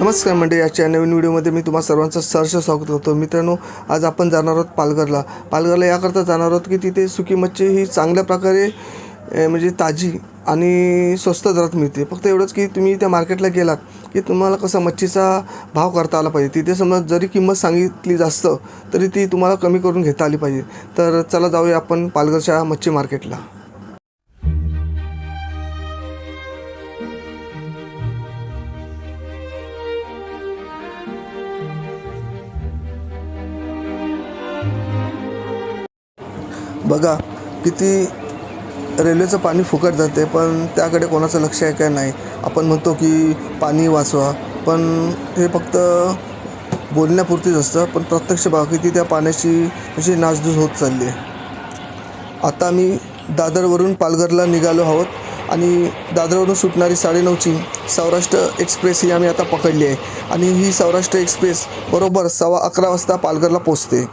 नमस्कार मंडळी आजच्या नवीन व्हिडिओमध्ये मी तुम्हाला सर्वांचं सहर्ष स्वागत करतो. मित्रांनो आज आपण जाणार आहोत पालघरला. पालघरला याकरता जाणार आहोत की तिथे सुकी मच्छी ही चांगल्या प्रकारे म्हणजे ताजी आणि स्वस्त दरात मिळते. फक्त एवढंच की तुम्ही त्या मार्केटला गेलात की तुम्हाला कसा मच्छीचा भाव करता आला पाहिजे. तिथे समजा जरी किंमत सांगितली जास्त तरी ती तुम्हाला कमी करून घेता आली पाहिजे. तर चला जाऊया आपण पालघरच्या मच्छी मार्केटला. बघा किती रेल्वेचं पाणी फुकट जाते पण त्याकडे कोणाचं लक्ष आहे काय नाही. आपण म्हणतो की पाणी वाचवा पण हे फक्त बोलण्यापुरतीच असतं पण प्रत्यक्ष बघा किती त्या पाण्याची अशी नासधूस होत चालली आहे. आता मी दादरवरून पालघरला निघालो आहोत आणि दादरवरून सुटणारी साडेनऊची सौराष्ट्र एक्सप्रेस ही आम्ही आता पकडली आहे. आणि ही सौराष्ट्र एक्सप्रेस बरोबर सव्वा अकरा वाजता पालघरला पोचते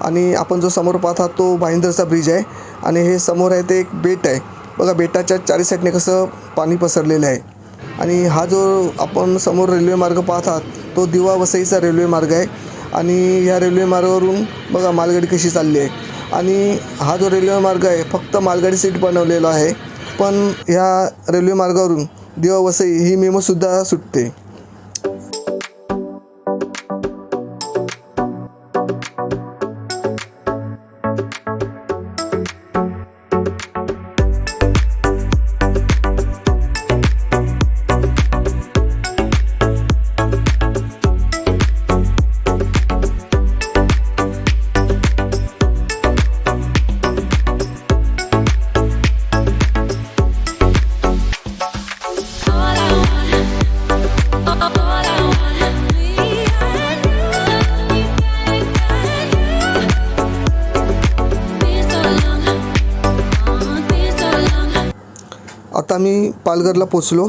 आणि आपण जो समोर पाहत आहात तो भाईंदरचा ब्रिज आहे. आणि हे समोर आहे ते एक बेट आहे. बघा बेटाच्या चारी साईडने कसं पाणी पसरलेलं आहे. आणि हा जो आपण समोर रेल्वे मार्ग पाहत आहात तो दिवा वसईचा रेल्वे मार्ग आहे. आणि ह्या रेल्वे मार्गावरून बघा मालगाडी कशी चालली आहे. आणि हा जो रेल्वे मार्ग आहे फक्त मालगाडी सीट बनवलेला आहे. पण ह्या रेल्वे मार्गावरून दिवा वसई ही मेमोसुद्धा सुटते. पालघरला पोचलो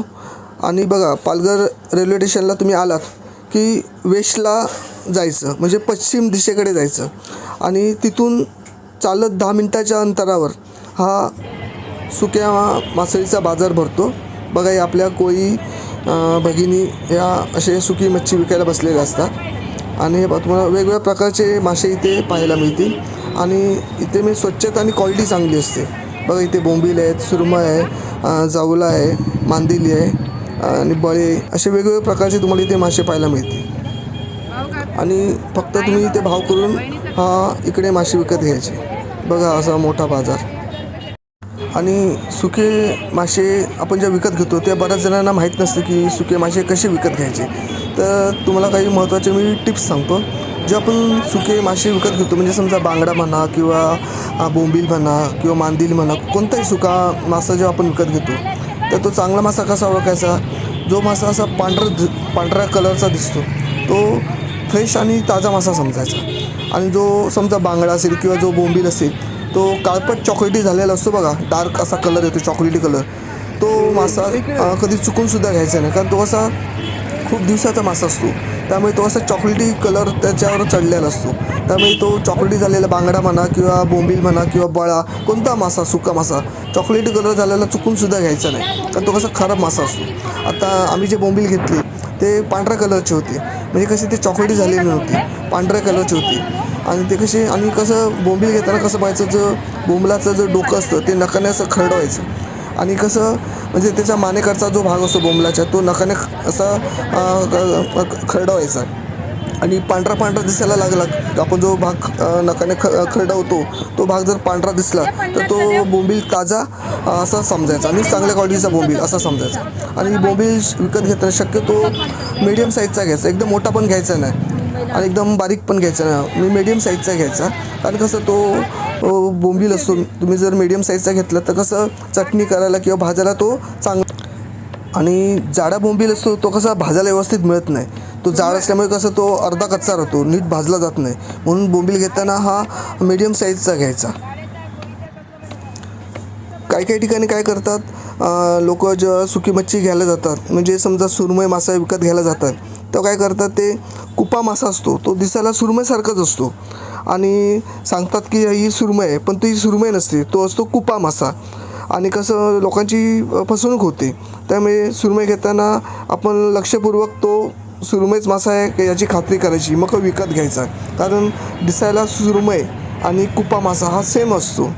आणि बघा पालघर रेल्वे स्टेशनला तुम्ही आलात की वेस्टला जायचं म्हणजे पश्चिम दिशेकडे जायचं. आणि तिथून चालत दहा मिनटाच्या अंतरावर हा सुक्या मासळीचा बाजार भरतो. बघा हे आपल्या कोळी भगिनी या असे सुकी मच्छी विकायला बसलेले असतात. आणि हे बघा तुम्हाला वेगवेगळ्या प्रकारचे मासे इथे पाहायला मिळतील. आणि इथे मी स्वच्छता आणि क्वालिटी चांगली असते. बघा इथे बोंबील आहेत सुरमा आहे जावला आहे मांदेली आहे आणि बळे असे वेगवेगळ्या प्रकारचे तुम्हाला इथे मासे पाहायला मिळतील. आणि फक्त तुम्ही इथे भाव करून हा इकडे मासे विकत घ्यायचे. बघा असा मोठा बाजार. आणि सुके मासे आपण ज्या विकत घेतो त्या बऱ्याच जणांना माहीत नसतं की सुके मासे कसे विकत घ्यायचे. तर तुम्हाला काही महत्त्वाचे मी टिप्स सांगतो. जे आपण सुके मासे विकत घेतो म्हणजे समजा बांगडा म्हणा किंवा बोंबील म्हणा किंवा मांदील म्हणा कोणताही सुका मासा जेव्हा आपण विकत घेतो तर तो चांगला मासा कसा ओळखायचा? जो मासा असा पांढरा पांढऱ्या कलरचा दिसतो तो फ्रेश आणि ताजा मासा समजायचा. आणि जो समजा बांगडा असेल किंवा जो बोंबील असेल तो काळपट चॉकलेटी झालेला असतो बघा डार्क असा कलर येतो चॉकलेटी कलर तो मासा अं, कधी चुकूनसुद्धा घ्यायचा नाही कारण तो असा खूप दिवसाचा मासा असतो. त्यामुळे तो असा चॉकलेटी कलर त्याच्यावर चढलेला असतो. त्यामुळे तो चॉकलेटी झालेला बांगडा म्हणा किंवा बोंबील म्हणा किंवा बळा कोणता मासा सुका मासा चॉकलेटी कलर झालेला चुकूनसुद्धा घ्यायचा नाही. कारण तो कसा खराब मासा असतो. आता आम्ही जे बोंबील घेतले ते पांढऱ्या कलरचे होते. म्हणजे कसे ते चॉकलेटी झालेली नव्हती पांढऱ्या कलरची होती. आणि ते कसे आणि कसं बोंबील घेताना कसं पाहायचं जो बोंबलाचं जो डोकं असतं ते नकाने असं खरडवायचं. आणि कसं म्हणजे त्याच्या मानेकडचा जो भाग असतो बोंबलाच्या तो नकाने असा खरडवायचा. आणि पांढरा पांढरा दिसायला लागला आपण जो भाग नकाने ख खरडवतो तो भाग जर पांढरा दिसला तर तो बोंबील ताजा असा समजायचा आणि चांगल्या क्वालिटीचा बोंबील असा समजायचा. आणि बोंबील विकत घेताना शक्यतो मीडियम साईजचा घ्यायचा एकदम मोठा पण घ्यायचा नाही आणि एकदम बारीक पण घ्यायचा नाही. मी मीडियम साईजचा घ्यायचा. कारण कसं तो बोंबील असतो तुम्ही जर मीडियम साईजचा घेतला तर कसं चटणी करायला किंवा भाजायला तो चांगला आणि जाडा बोंबील असतो तो कसा भाजायला व्यवस्थित मिळत नाही. तो जाड असल्यामुळे कसं तो अर्धा कच्चा राहतो नीट भाजला जात नाही. म्हणून बोंबील घेताना हा मीडियम साईजचा घ्यायचा. काही काही ठिकाणी काय करतात लोक जेव्हा सुकी मच्छी घ्यायला जातात म्हणजे समजा सुरमय मासा विकत घ्यायला जातात तर काय करतात ते कुपा मासा असतो तो दिसायला सुरमयसारखाच असतो. आणि सांगतात की ही सुरमई आहे पण ती सुरमई नसते तो असतो कुपा मासा. आणि कसं लोकांची फसवणूक होते. त्यामुळे सुरमई घेताना आपण लक्षपूर्वक तो सुरमईच मासा आहे का याची खात्री करायची मग विकत घ्यायचा. कारण दिसायला सुरमई आणि कुपा मासा हा सेम असतो.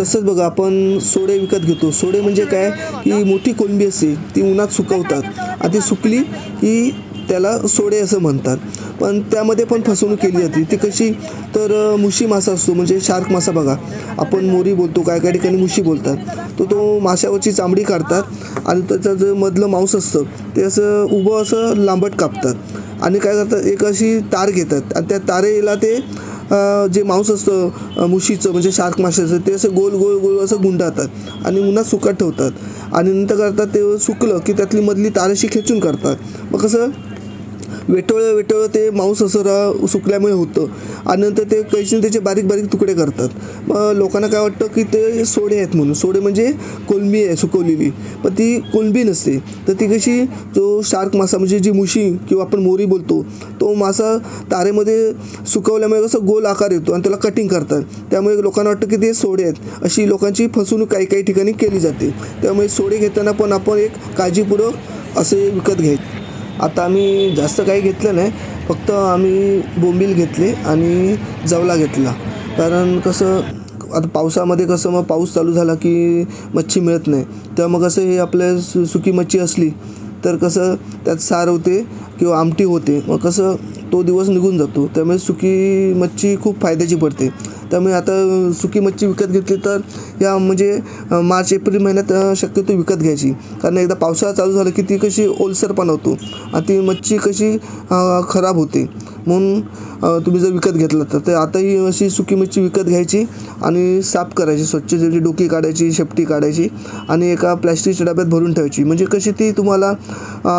तसंच बघा आपण सोडे विकत घेतो. सोडे म्हणजे काय? ही मोठी कोलंबी असते ती उन्हात सुकवतात. आणि ती सुकली की त्याला सोडे असं म्हणतात. पण त्यामध्ये पण फसवणूक केली जाते. ती कशी? तर मुशी मासा असतो. म्हणजे शार्क मासा बघा. आपण मोरी बोलतो काय काय ठिकाणी मुशी बोलतात. तो तो माशावरची चामडी काढतात आणि त्याचं जे मधलं मांस असतं ते असं उभं असं लांबट कापतात. आणि काय करतात? एक अशी तार घेतात. आणि त्या तारेला ते जे मांस असतं मुशीचं म्हणजे शार्क माशाचं ते असं गोल गोल गोल असं गुंडाळतात. आणि उन्हात सुकत ठेवतात. आणि नंतर करतात ते सुकलं की त्यातली मधली ताराशी खेचून करतात. मग कसं? वेटोळं वेटोळं ते मांस असं सुकल्यामुळे होतं. आणि नंतर ते कैचीने त्याचे बारीक बारीक तुकडे करतात. मग लोकांना काय वाटतं की ते सोडे आहेत म्हणून. सोडे म्हणजे कोलंबी आहे सुकवलेली. पण ती कोलंबी नसते. तर ती कशी जो शार्क मासा म्हणजे जी मुशी किंवा आपण मोरी बोलतो तो मासा तारेमध्ये सुकवल्यामुळे कसं गोल आकार येतो आणि त्याला कटिंग करतात. त्यामुळे लोकांना वाटतं की ते सोडे आहेत. अशी लोकांची फसवणूक काही काही ठिकाणी केली जाते. त्यामुळे सोडे घेताना पण आपण एक काळजीपूर्वक असे विकत घ्यायचे. आता आम्ही जास्त काही घेतलं नाही फक्त आम्ही बोंबील घेतले आणि जवला घेतला. कारण कसं आता पावसामध्ये कसं मग पाऊस चालू झाला की मच्छी मिळत नाही. तर मग कसं हे आपल्या सु सुकी मच्छी असली तर कसं त्यात सार होते किंवा आमटी होते. मग कसं तो दिवस निघून जातो. त्यामुळे सुकी मच्छी खूप फायद्याची पडते. त्यामुळे आता सुकी मच्छी विकत घेतली तर या म्हणजे मार्च एप्रिल महिन्यात शक्यतो विकत घ्यायची. कारण एकदा पावसाळा चालू झाला की ती कशी ओलसरपणा होतो. आणि ती मच्छी कशी खराब होते. म्हणून तुम्ही जर विकत घेतलं तर ते आता ही अशी सुकी मच्छी विकत घ्यायची आणि साफ करायची स्वच्छ त्याची डोकी काढायची शेपटी काढायची आणि एका प्लॅस्टिकच्या डब्यात भरून ठेवायची. म्हणजे कशी ती तुम्हाला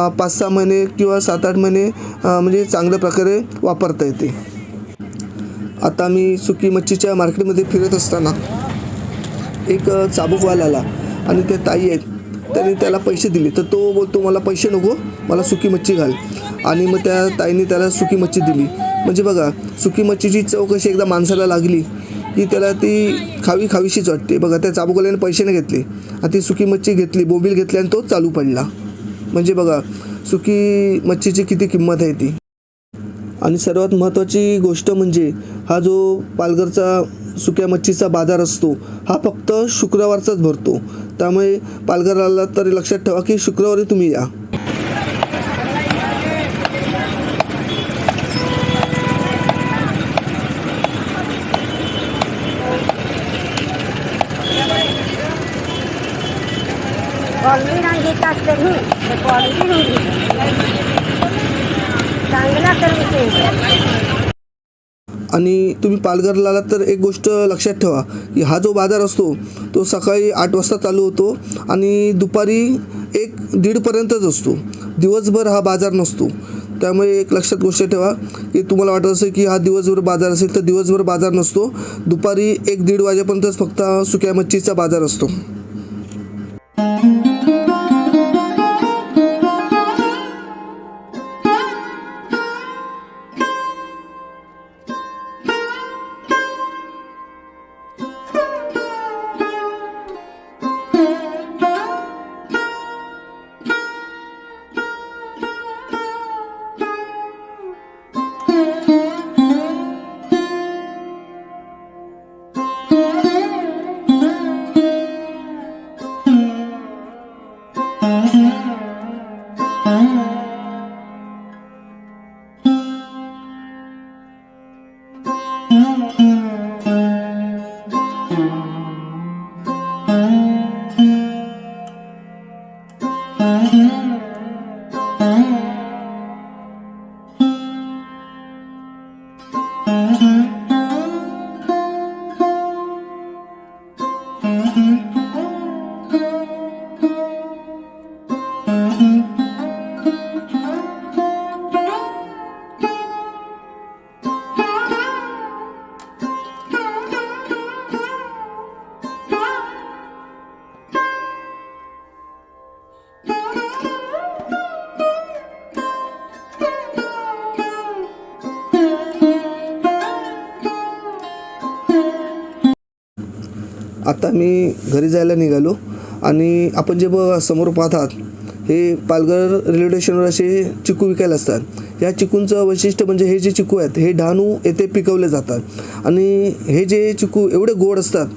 पाच सहा महिने किंवा सात आठ महिने म्हणजे चांगल्या प्रकारे वापरता येते. आता मी सुकी मच्छीच्या मार्केटमध्ये फिरत असताना एक चाबूकवाला आला आणि ते ताई आहेत त्याने त्याला पैसे दिले. तर तो बोलतो मला पैसे नको मला सुकी मच्छी घाल. आणि मग त्या ताईने त्याला सुकी मच्छी दिली. म्हणजे बघा सुकी मच्छीची चव कशी एकदा माणसाला लागली की त्याला ती खावी खावीशीच वाटते. बघा त्या चाबुकल्याने पैसे नाही घेतले. आणि ती सुकी मच्छी घेतली बोबील घेतली आणि तो चालू पडला. म्हणजे बघा सुकी मच्छीची किती किंमत आहे ती. आणि सर्वात महत्त्वाची गोष्ट म्हणजे हा जो पालघरचा सुक्या मच्छीचा बाजार असतो हा फक्त शुक्रवारचाच भरतो. त्यामुळे पालघर आला तरी लक्षात ठेवा की शुक्रवारी तुम्ही या. कॉलनी रांगेत असते मी ते कॉलनी चांगला सर्व्हिसिंग आणि तुम्ही पालघरला आलात तर एक गोष्ट लक्षात ठेवा की हा जो बाजार असतो तो सकाळी आठ वाजता चालू होतो आणि दुपारी एक दीडपर्यंतच असतो. दिवसभर हा बाजार नसतो. त्यामुळे एक लक्षात गोष्ट ठेवा की तुम्हाला वाटत असेल की हा दिवसभर बाजार असेल तर दिवसभर बाजार नसतो. दुपारी एक दीड वाजेपर्यंतच फक्त सुक्या मच्छीचा बाजार असतो. आता मी घरी जायला निघालो आणि आपण जे बघ समोर पाहतात हे पालघर रेल्वे स्टेशनवर असे चिकू विकायला असतात. या चिकूंचं वैशिष्ट्य म्हणजे हे जे चिकू आहेत हे डहाणू येथे पिकवले जातात. आणि हे जे चिकू एवढे गोड असतात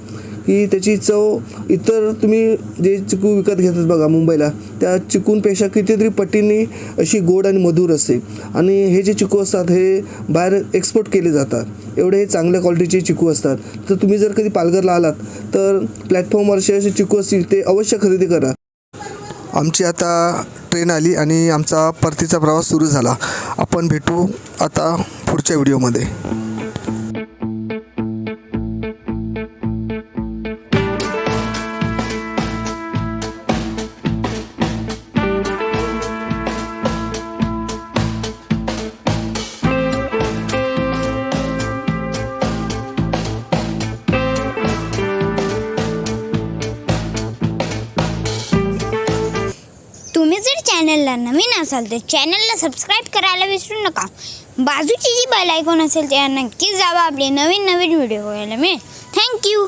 की त्याची चव इतर तुम्ही जे चिकू विकत घेतात बघा मुंबईला त्या चिकूंपेक्षा कितीतरी पटींनी अशी गोड आणि मधुर असते. आणि हे जे चिकू असतात हे बाहेर एक्सपोर्ट केले जातात. एवढे हे चांगल्या क्वालिटीचे चिकू असतात. तर तुम्ही जर कधी पालघरला आलात तर प्लॅटफॉर्मवर असे असे चिकू असतील ते अवश्य खरेदी करा. आमची आता ट्रेन आली आणि आमचा परतीचा प्रवास सुरू झाला. आपण भेटू आता पुढच्या व्हिडिओमध्ये जर चॅनलला नवीन असाल तर चॅनलला सबस्क्राईब करायला विसरू नका. बाजूची जी बेल आयकॉन असेल त्या नक्कीच जावा. आपले नवीन नवीन व्हिडिओ बघायला मिळेल. थँक्यू